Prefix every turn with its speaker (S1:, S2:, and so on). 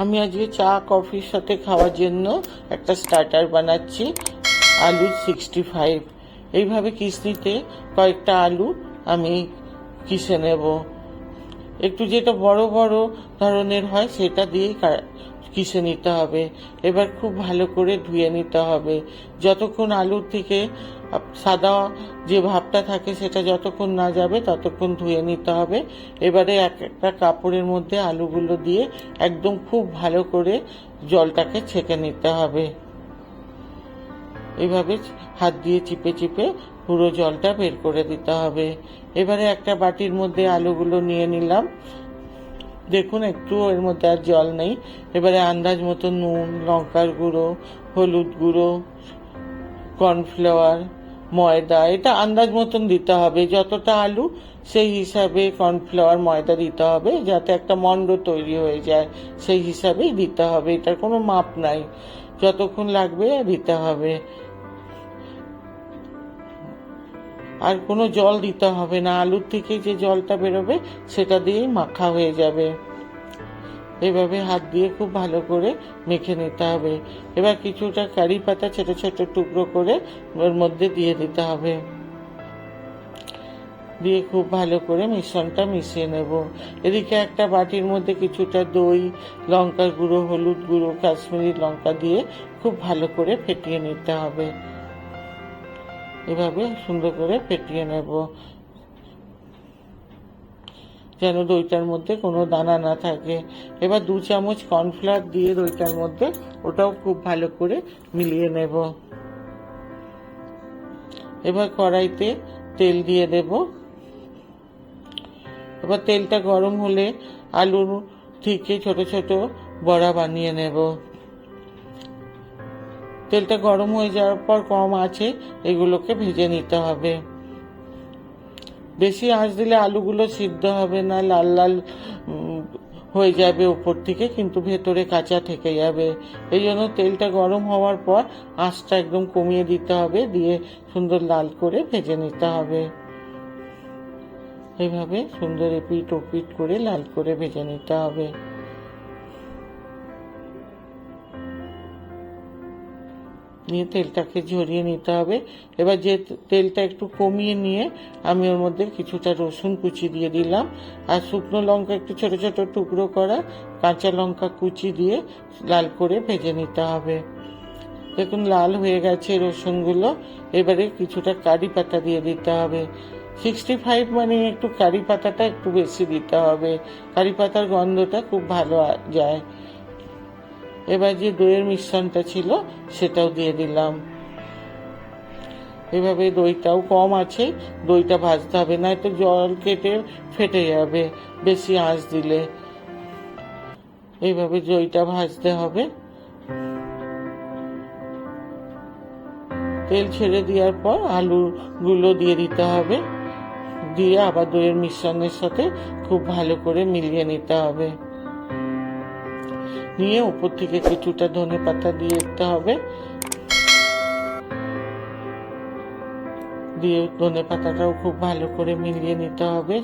S1: আমি আজকে চা, কফির সাথে খাওয়ার জন্য একটা স্টার্টার বানাচ্ছি, আলু সিক্সটি ফাইভ এইভাবে কিস্তিতে কয়েকটা আলু আমি কিসে নেব? একটু যেটা বড় বড় ধরনের হয়, সেটা দিয়েই কা- কিসে নিতে হবে। এবার খুব ভালো করে ধুয়ে নিতে হবে। যতক্ষণ আলুর থেকে সাদা যে ভাবটা থাকে, সেটা যতক্ষণ না যাবে, ততক্ষণ ধুয়ে নিতে হবে। এবারে এক একটা কাপড়ের মধ্যে আলুগুলো দিয়ে একদম খুব ভালো করে জলটাকে ছেঁকে নিতে হবে। এভাবে হাত দিয়ে চিপে চিপে পুরো জলটা বের করে দিতে হবে। এবারে একটা বাটির মধ্যে আলুগুলো নিয়ে নিলাম। দেখুন, একটু এর মধ্যে আর জল নেই। এবারে আন্দাজ মতো নুন, লঙ্কার গুঁড়ো, হলুদ গুঁড়ো, কর্নফ্লাওয়ার, ময়দা, এটা আন্দাজ মতন দিতে হবে। যতটা আলু, সেই হিসাবে কর্নফ্লাওয়ার, ময়দা দিতে হবে যাতে একটা মন্ড তৈরি হয়ে যায়। সেই হিসাবেই দিতে হবে, এটার কোনো মাপ নাই। যতক্ষণ লাগবে দিতে হবে। আর কোনো জল দিতে হবে না। আলুর থেকে যে জলটা বেরোবে, সেটা দিয়েই মাখা হয়ে যাবে। এভাবে হাত দিয়ে খুব ভালো করে মেখে নিতে হবে। এবার কিছুটা কারি পাতা ছোট ছোট টুকরো করে ওর মধ্যে দিয়ে দিতে হবে। দিয়ে খুব ভালো করে মিশ্রণটা মিশিয়ে নেব। এদিকে একটা বাটির মধ্যে কিছুটা দই, লঙ্কার গুঁড়ো, হলুদ গুঁড়ো, কাশ্মীরি লঙ্কা দিয়ে খুব ভালো করে ফেটিয়ে নিতে হবে। এভাবে সুন্দর করে ফেটিয়ে নেব। যেন দইটার মধ্যে কোনো দানা না থাকে। এবার দু চামচ কর্নফ্লাওয়ার দিয়ে দইটার মধ্যে ওটাও খুব ভালো করে মিলিয়ে নেব। এবার কড়াইতে তেল দিয়ে দেব। এবার তেলটা গরম হলে আলুর থেকে ছোট ছোট বড়া বানিয়ে নেব। তেলটা গরম হয়ে যাওয়ার পর কম আছে, এগুলোকে ভেজে নিতে হবে। বেশি আঁচ দিলে আলুগুলো সিদ্ধ হবে না, লাল লাল হয়ে যাবে উপর থেকে, কিন্তু ভেতরে কাঁচা থেকে যাবে। এই জন্য তেলটা গরম হওয়ার পর আঁচটা একদম কমিয়ে দিতে হবে, দিয়ে সুন্দর লাল করে ভেজে নিতে হবে। এইভাবে সুন্দর এপিট ওপিট করে লাল করে ভেজে নিতে হবে। নিয়ে তেলটাকে ঝরিয়ে নিতে হবে। এবার যে তেলটা একটু কমিয়ে নিয়ে আমি ওর মধ্যে কিছুটা রসুন কুচি দিয়ে দিলাম। আর শুকনো লঙ্কা একটু ছোট ছোট টুকরো করা কাঁচা লঙ্কা কুচি দিয়ে লাল করে ভেজে নিতে হবে। দেখুন, লাল হয়ে গেছে রসুনগুলো। এবারে কিছুটা কারি পাতা দিয়ে দিতে হবে। সিক্সটি ফাইভ মানে একটু কারি পাতাটা একটু বেশি দিতে হবে। কারি পাতার গন্ধটা খুব ভালো যায়। এবার যে দইয়ের মিশ্রণটা ছিল, সেটাও দিয়ে দিলাম। এভাবে দইটাও কম আছে, দইটা ভাজতে হবে না তো জল কেটে ফেটে যাবে, বেশি আঁচ দিলে। এইভাবে দইটা ভাজতে হবে। তেল ছেড়ে দেওয়ার পর আলুগুলো দিয়ে দিতে হবে। দিয়ে আবার দইয়ের মিশ্রণের সাথে খুব ভালো করে মিলিয়ে নিতে হবে। নিয়ে উপর থেকে কিছুটা ধনে পাতা দিয়ে দিতে হবে। দিয়ে ধনে পাতাটাও খুব ভালো করে মিলিয়ে নিতে হবে।